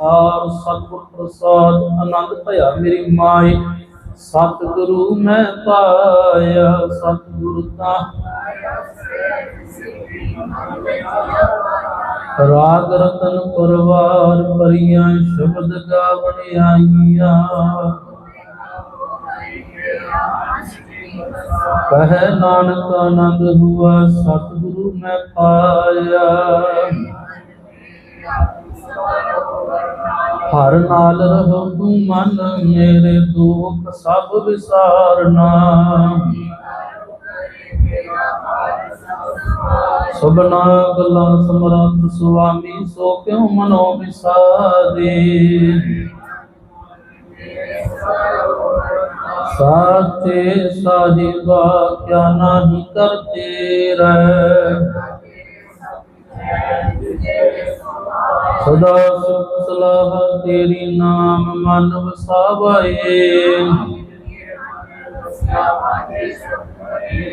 R ਸਤਿਗੁਰ ਪ੍ਰਸਾਦ ਆਨੰਦ ਭਇਆ ਮੇਰੀ ਮਾਏ। ਸਤਿਗੁਰੂ ਮੈਂ ਪਾਇਆ, ਸਤਿਗੁਰ ਤਾਂ ਰਾਗ ਰਤਨ ਪਰਵਾਰ ਪਰੀਆਂ ਸ਼ਬਦ ਗਾਵਣ ਆਈਆਂ। ਕਹੈ ਨਾਨਕ ਆਨੰਦ ਹੁਆ, ਸਤਿਗੁਰੂ ਮੈਂ ਪਾਇਆ। ਹਰ ਨਾਲ ਰਹੋ ਤੂੰ ਮਨ ਮੇਰੇ ਦੁੱਖ ਸਭ ਵਿਸਾਰਨਾ। ਸਭਨਾ ਗੱਲਾਂ ਸਮਰੱਥ ਸੁਆਮੀ, ਸੋ ਕਿਉ ਮਨੋ ਵਿਸਾਰੇ? ਸਾਚੇ ਸਾਹਿਬਾ, ਕਿਆ ਨਾਹੀ ਕਰਤੇ ਰਹਿ? ਸਦਾ ਸੁਖ ਸਲਾਹ ਤੇਰੀ ਨਾਮ ਮਨ ਵਸਾਵੇ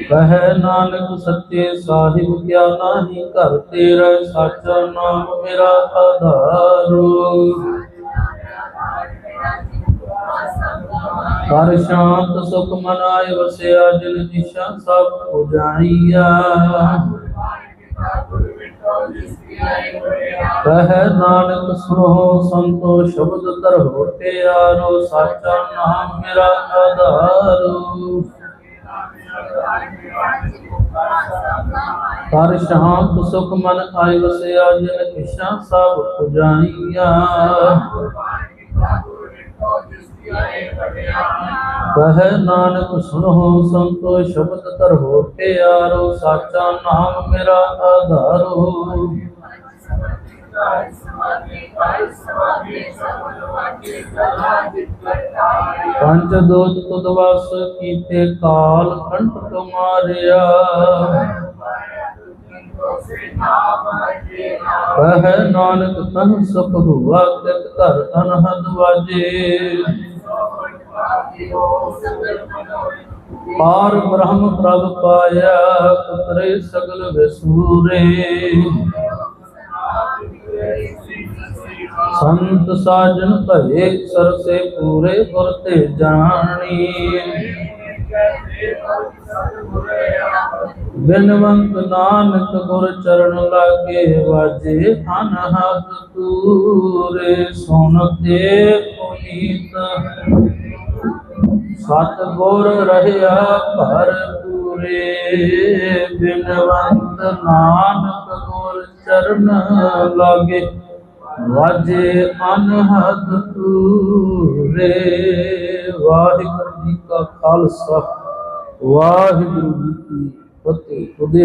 ਕਹੈ ਨਾਨਕ ਸੱਚੇ ਸਾਹਿਬ, ਕਿਆ ਨਾਹੀ ਘਰ ਤੇਰਾ ਸਾਚਾ ਨਾਮ ਮੇਰਾ ਆਧਾਰੋ। ਹਰ ਸ਼ਾਂਤ ਸੁਖ ਮਨਾਏ ਵਸਿਆ, ਜਿਨ ਦਿਸ਼ਾ ਸਭ ਹੋ ਪੁਜਾਈਆ। ਕਹੈ ਨਾਨਕ ਸੁਣੋ ਸੰਤੋ ਸ਼ਬਦ ਧਰੋ ਤਿਆਰੋ ਸਾਚਾ ਨਾਮ ਮੇਰਾ ਆਧਾਰੋ। ਹਰ ਸ਼ਾਂਤ ਸੁਖ ਮਨ ਆਇ ਵਸਿਆ, ਜਿਨ ਇਸ਼ਾ ਸਭ ਪੁਜਾਈਆ। ਕਹੈ ਨਾਨਕ ਸੁਣੋ ਸੰਤੋ, ਸ਼ਬਦ ਧਰੋ ਤਿਆਰੋ ਸਾਚਾ ਨਾਮ ਮੇਰਾ ਆਧਾਰੋ। ਪੰਜ ਦੋਤ ਤੁਧ ਵਸ ਕੀਤੇ ਕਾਲ ਕੰਟਕ ਮਾਰਿਆ ਕਹੈ ਨਾਨਕ, ਤਨ ਸੁਖ ਹੁਆ ਤਿਤ ਘਰ ਅਨਹਦ ਵਾਜੇ। ਪਾਰ ਬ੍ਰਹਮ ਪ੍ਰਭ ਪਾਇਆ ਉਤਰੇ ਸਗਲ ਵਿਸੂਰੇ। ਸੰਤ ਸਾਜਨ ਭਏ ਸਰਸੇ ਪੂਰੇ ਗੁਰ ਤੇ ਜਾਣੀ। ਬਿਨਵੰਤ ਨਾਨਕ ਗੁਰ ਚਰਨ ਲਾਗੇ ਵਾਜੇ ਅਨਹਦ ਤੂਰੇ ਸੁਨ ਤੇ ਪੁਨੀਤ। ਸਤ ਗੁਰ ਰਹਿਆ ਭਰ ਪੂਰੇ ਬਿਨਵੰਤ ਨਾਨਕ ਗੁਰ ਚਰਨ ਲਾਗੇ, ਵਾਜੇ ਅਨਹਦ ਤੂਰੇ ਵਾਹਿਗੁਰੂ ਜੀ ਕਾ ਖਾਲਸਾ, ਵਾਹਿਗੁਰੂ ਜੀ ਕੀ ਫਤਿਹ। ਤੁਧ